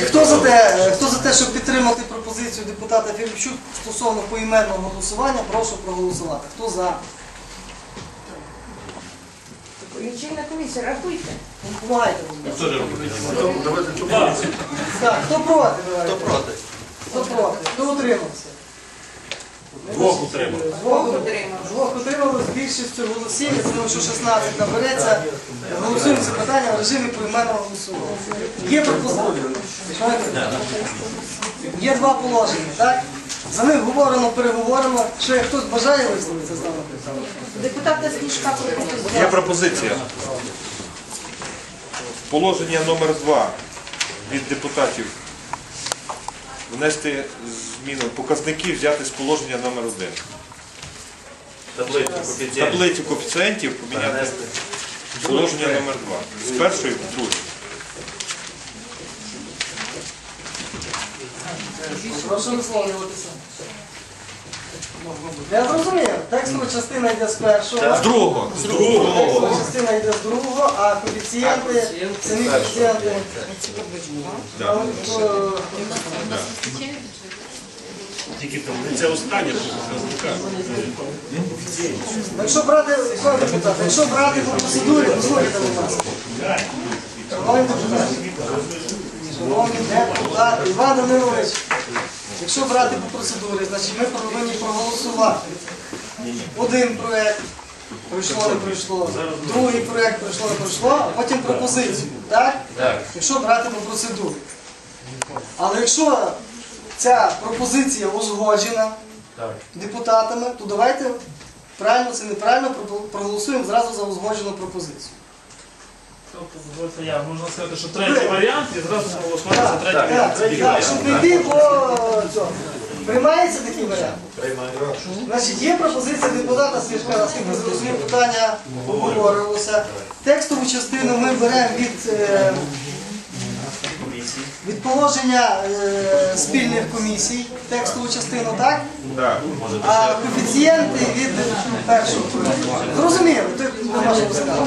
Хто за те, хто за те, щоб підтримати пропозицію депутата Філіпчук стосовно поіменного голосування, прошу проголосувати. Хто за? Лічильна комісія, рахуйте. Будь ласка. Так, хто проти? Хто проти? Хто проти? Хто утримався? Двох утримав. Двох. Двох утрималось більшістю голосів. Я думаю, що 16 набереться. Голосуємо це питання в режимі поіменного голосування. Є пропозиція? Є два положення, так? За них говоримо, переговоримо. Що як хтось бажає висловитися з нами? Депутата Сніжка пропозиція. Є пропозиція. Положення номер 2 від депутатів внести зміну показники взяти з положення номер 1 Таблицю коефіцієнтів. Таблицю коефіцієнтів поміняти в положення номер 2 З першої в другу. Прошу висловлюватися. Я зрозумів, текстова частина йде з першого. З другого. З Текстова частина йде з другого, а коефіцієнти, самі коефіцієнти. Да. е, Тільки таблиця остання показника. Якщо брати, пане депутат, якщо брати по процедурі, послухайте, будь ласка. Шановні депутати, Іван Данилович, якщо брати по процедурі, значить ми повинні проголосувати. Один проект пройшло, не пройшло, другий проект пройшло, не пройшло, а потім пропозицію. Так? Так. Якщо брати по процедурі. Але якщо ця пропозиція узгоджена, Так. депутатами, то давайте правильно це неправильно проголосуємо зразу за узгоджену пропозицію. Тобто, дозвольте я, можна сказати, що третій варіант і зразу проголосувати за третій варіант. так, так, щоб не йти по цьому. Приймається такий варіант? Значить, є пропозиція депутата Свіжка, наскільки зрозумів, питання обговорювалося. Текстову частину ми беремо від, е, від положення е, спільних комісій, текстову частину, так? Так. А коефіцієнти від першого. Зрозуміло, ти не можеш сказати.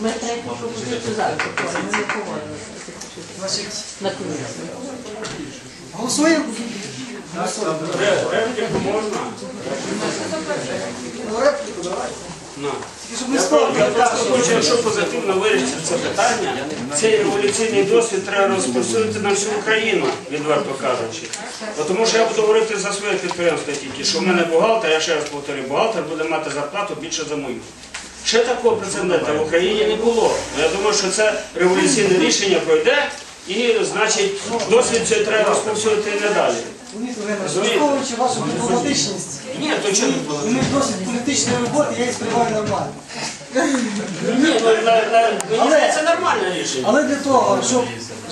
Ми третю пропозицію зараз ми не погодили. Значить, На комісії. голосуємо? Репліку можна? Ну, репліку давай. Не Я просто хочу, якщо позитивно вирішити це питання, цей революційний досвід треба розповсюдити на всю Україну, відверто кажучи. Тому що я буду говорити за своє підприємство тільки, що в мене бухгалтер, я ще раз повторю, бухгалтер буде мати зарплату більше за мою. Ще такого прецедента в Україні не було. Я думаю, що це революційне рішення пройде, і значить досвід цей треба розповсюдити і надалі. Леонід Враховуючи вашу дипломатичність, Ні, то чому? у них досить політичної роботи, я їх сприймаю нормально. Ні, ну, на- на- мені це нормальне рішення. Але для того, щоб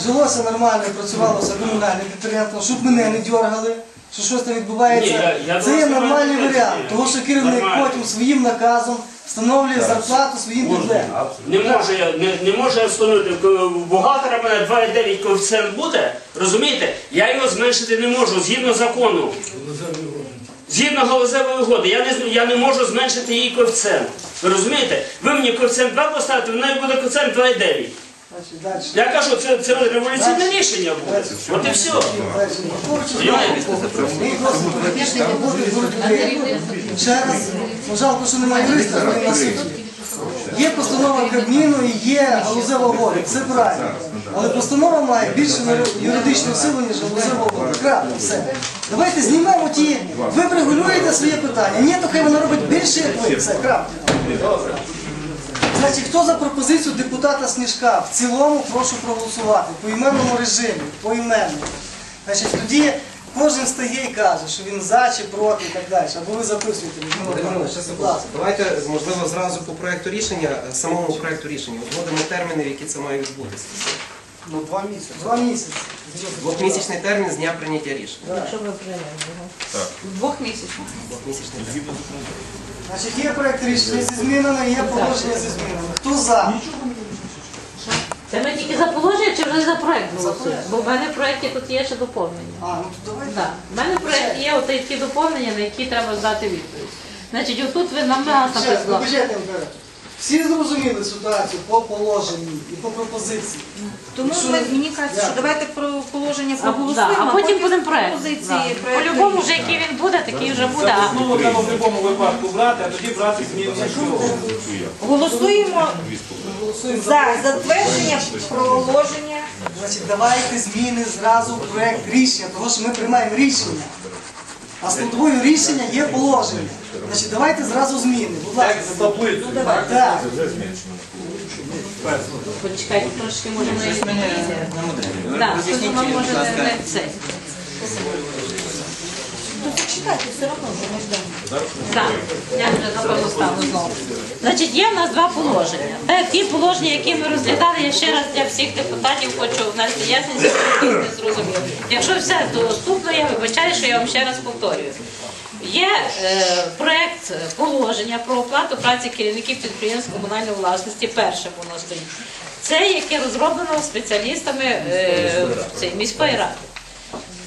жилося нормально і працювалося комунальне підприємство, щоб мене не дергали, що щось там Ні, відбувається, я- я це є думаю, нормальний що варіант. ні. Тому що керівник Нормально. потім своїм наказом встановлює зарплату своїм бюджетом. Не можу я не, не можу я встановити. В бухгалтера мене 2,9 коефіцієнт буде, розумієте? Я його зменшити не можу згідно закону. Згідно галузевої угоди, я не, я не можу зменшити її коефіцієнт. Ви розумієте? Ви мені коефіцієнт 2 поставите, в неї буде коефіцієнт 2,9. Я кажу, це, це революційне рішення буде. От і все. Ще раз, ну, жалко, що немає юриста, але на суді. Є постанова Кабміну і є галузева угода, це правильно. Але постанова має більше юридичну силу, ніж галузева угода. Крапка, все. Давайте знімемо ті, ви врегулюєте своє питання. Ні, то хай воно робить більше, як ви. Все, крапка. Значить, хто за пропозицію депутата Сніжка в цілому прошу проголосувати по іменному режимі, по іменному. Значить, тоді кожен стає і каже, що він за чи проти і так далі. Або ви записуєте, Людмила Данилович, будь. Давайте, можливо, зразу по проекту рішення, самому проекту рішення, узгодимо терміни, в які це має відбутися. Ну, два місяці. Два місяці. Двохмісячний термін з дня прийняття рішення. Якщо ми приймемо його. Двохмісячно. Двохмісячний термін. Значить, є проєкт рішення зі змінами, є положення зі змінами. Хто за? Це ми тільки за положення чи вже за проєкт голосуємо? Бо в мене в проєкті тут є ще доповнення. А, ну то давайте. Так, в мене в проєкті є отакі такі доповнення, на які треба здати відповідь. Значить, отут ви нам нас Ще, написано. бюджетний. Всі зрозуміли ситуацію по положенню і по пропозиції. Тому Що? ми- мені кажеться, що давайте про положення А, да, проголосуємо, а потім будемо проект. пропозиції. Да. По-любому, вже який він буде, такий вже буде. А Основу треба в будь-якому випадку брати, а тоді брати зміни. Голосуємо Голосуємо за за затвердження положення. Значить, давайте зміни зразу в проект рішення, тому що ми приймаємо рішення. А складовою рішення є положення. Значить, давайте зразу зміни. Будь ласка. Текст таблицю. Так. Почекайте трошки, може ми... Так, тут воно може не це. Ну, почитайте, все одно вже ми ждемо. Так, я вже напевно ставлю знову. Значить, є в нас два положення. Те, ті положення, які ми розглядали, я ще раз для всіх депутатів хочу внести ясність, щоб хтось не зрозумів. Якщо все доступно, я вибачаю, що я вам ще раз повторюю. Є е, проект положення про оплату праці керівників підприємств комунальної власності. Перше воно стоїть. Це яке розроблено спеціалістами е, міської ради.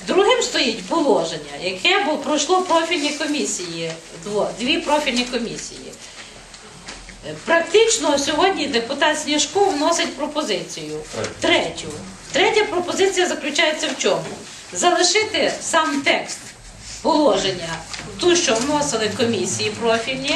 Другим стоїть положення, яке бу- пройшло профільні комісії, дві профільні комісії. Практично сьогодні депутат Сніжко вносить пропозицію. Третю. Третя пропозиція заключається в чому? Залишити сам текст положення, ту, що вносили комісії профільні,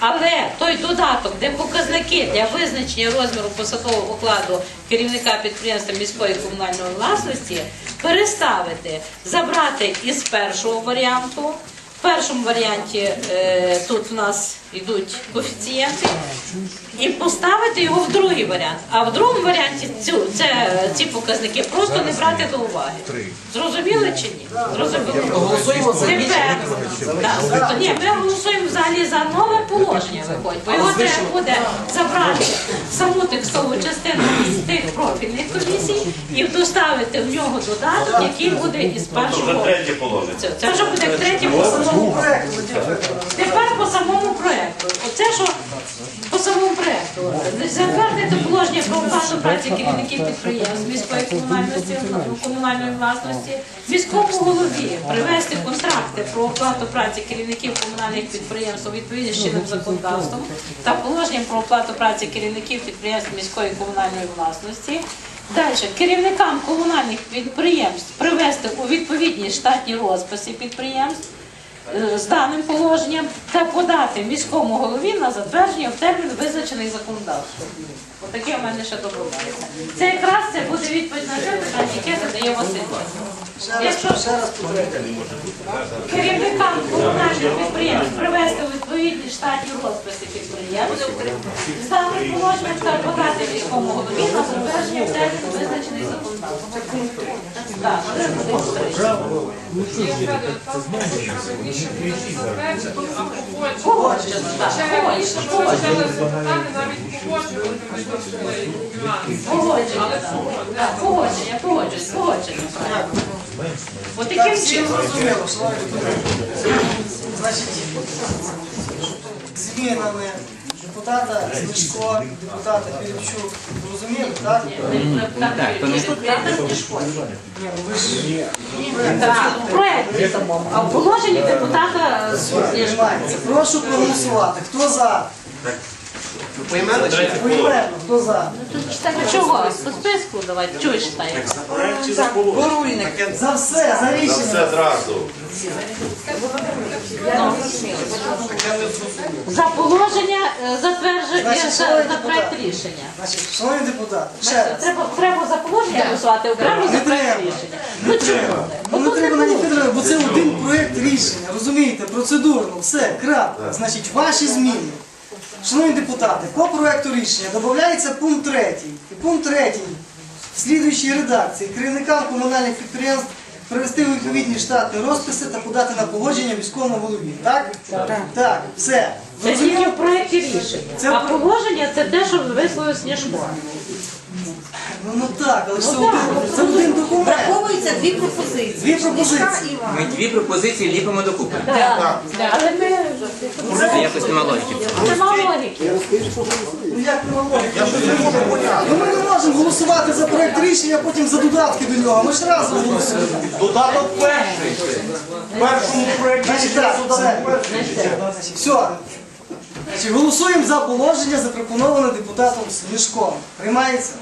але той додаток, де показники для визначення розміру посадового окладу керівника підприємства міської комунальної власності переставити, забрати із першого варіанту. В першому варіанті е, тут у нас йдуть коефіцієнти, і поставити його в другий варіант. А в другому варіанті цю, це, ці показники просто не брати до уваги. Зрозуміли чи ні? Зрозуміли. Голосуємо за Тепер, так, ні, ми голосуємо взагалі за нове положення виходить, бо його треба буде забрати саму текстову частину з тих профільних комісій і доставити в нього додаток, який буде із Вже першого. третє положення. Це, вже буде третє по по самому проекту. Оце що по самому проекту. Затвердити положення про оплату праці керівників підприємств міської комунальності, комунальної власності, міському голові привести контракти про оплату праці керівників комунальних підприємств у відповідність чинним законодавством та положенням про оплату праці керівників підприємств міської комунальної власності. Далі керівникам комунальних підприємств привести у відповідність штатні розписи підприємств з даним положенням та подати міському голові на затвердження в термін визначений законодавством. Отаке в мене ще додається. Це якраз це буде відповідь на те питання, яке задає Василь. Керівникам комунальних підприємств привести у відповідність штатні розписи підприємств з даним положенням та подати міському голові на затвердження в термін визначений законодавством. Так, три. Погоджено, так, погоджено, погоджено, так, погодження, депутати. Значить, змінами депутата Снишко, депутата Пірівчук, зрозуміли, так? Так, то не Так, у проєкті самому, а в положенні депутата Сніжка. Прошу проголосувати. Хто за? Поіменно чи? Поіменно, хто за? Ну чого? По списку давайте. Чого читаєте? Проект за положення? За все, за рішення. Все зразу. За положення е, затвердження Значить, за, шановні за проект депутати. рішення. Значить, шановні депутати, ще раз. Треба, треба за положення голосувати, окремо за Не проект треба. рішення. Ну чого? Ну не треба навіть підтримувати, бо це один проєкт рішення, розумієте, процедурно, все, крапка. Значить, ваші зміни. Шановні депутати, по проєкту рішення додається пункт третій. І пункт третій в слідуючій редакції керівникам комунальних підприємств привести у відповідні штати розписи та подати на погодження міському голові. Так? Так. Так, все. Це тільки в проєкті рішення. Це А положення це те, що висловив Сніжко. Ну, ну так, але все це один, це один документ. Враховуються дві пропозиції. Дві пропозиції. І. Ми дві пропозиції ліпимо докупи. Так. Але ми Це якось нема логіки. нема логіки. Ну як не логіка? Ну ми не можемо голосувати за проєкт рішення, а потім за додатки до нього. Ми ж разом голосуємо. Додаток перший. Першому проєкті Значить так, все. Все. Значить, голосуємо за положення, запропоноване депутатом Смішком. Приймається?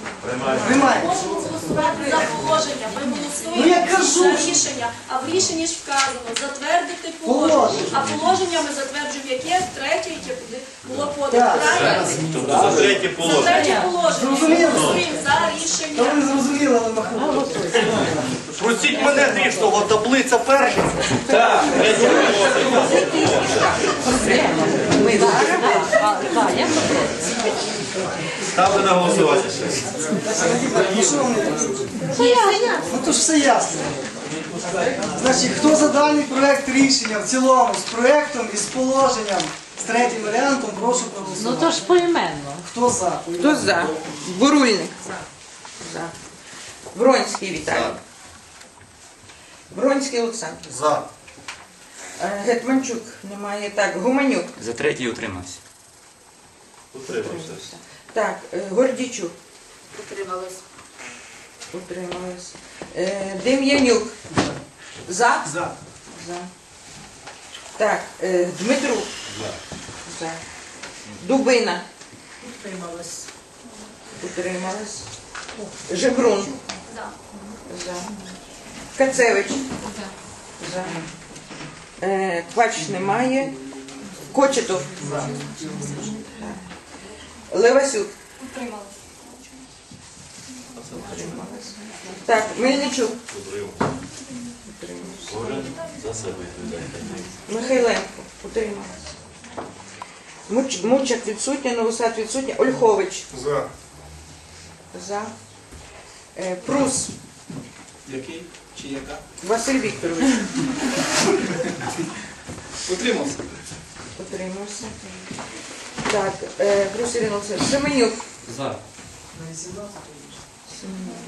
Приймається. Голосувати за положення. Ми Ну, голосуємо кажу, за рішення, а в рішенні ж вказано затвердити Положення. А положення ми затверджуємо яке? Третє, яке буде було подано. Так. За третє положення. За третє положення. Ми Зрозуміло. голосуємо за Та рішення. ви зрозуміли, але нахуй. Простіть мене грішного, таблиця перша. Ми зараз. Так, я Ставте на голосування ще. Ну? Ну то ж все ясно. Значить, хто за даний проект рішення в цілому з проектом і з положенням, з третім варіантом, прошу Ну проголосувати. то ж поіменно. Хто за? Хто за? Бурульник. За. Бронський Віталій. Бронський Олександр. За. Е, Гетманчук немає. Так, Гуманюк. За третій утримався. Утримався. Так, е, Гордічук. Утримались. Утрималась. Е, Дем'янюк. За? За. За. Так, е, Дмитрук. За. Дубина. Утрималась. Утрималась. Жебрун. За. За. Кацевич. За. Е, Квач немає. Кочетов. За. Левасюк. Утримались. Так, Мельничук. Михайленко. Утрималась. Муч, Мучак відсутня, Новосад відсутня. Ольхович. За. За. Е, Прус. Який? Чи яка? Василь Вікторович. Утримався. Утримався. Так, е, Прус Ірина Олексійовна. Семенюк. За.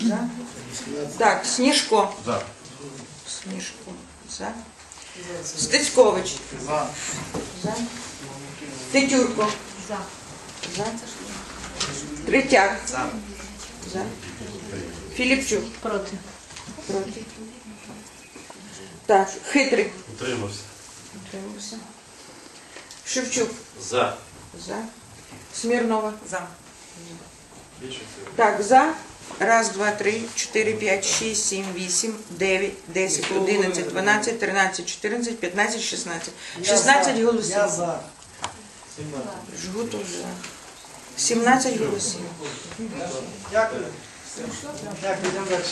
За. Так, Сніжко. За. Сніжко. За. Стецькович. За. За. Тетюрко. За. За. Третяк. За. За. Філіпчук. Проти. Проти. Так, хитрик. Утримався. Утримався. Шевчук. За. За. Смірнова. За. Так, за. Раз, два, три, чотири, п'ять, шість, сім, вісім, дев'ять, десять, одинадцять, дванадцять, тринадцять, чотирнадцять, п'ятнадцять, шістнадцять. Шістнадцять голосів. Я за. Жгутов за. Сімнадцять голосів. Дякую. Дякую, йдемо далі.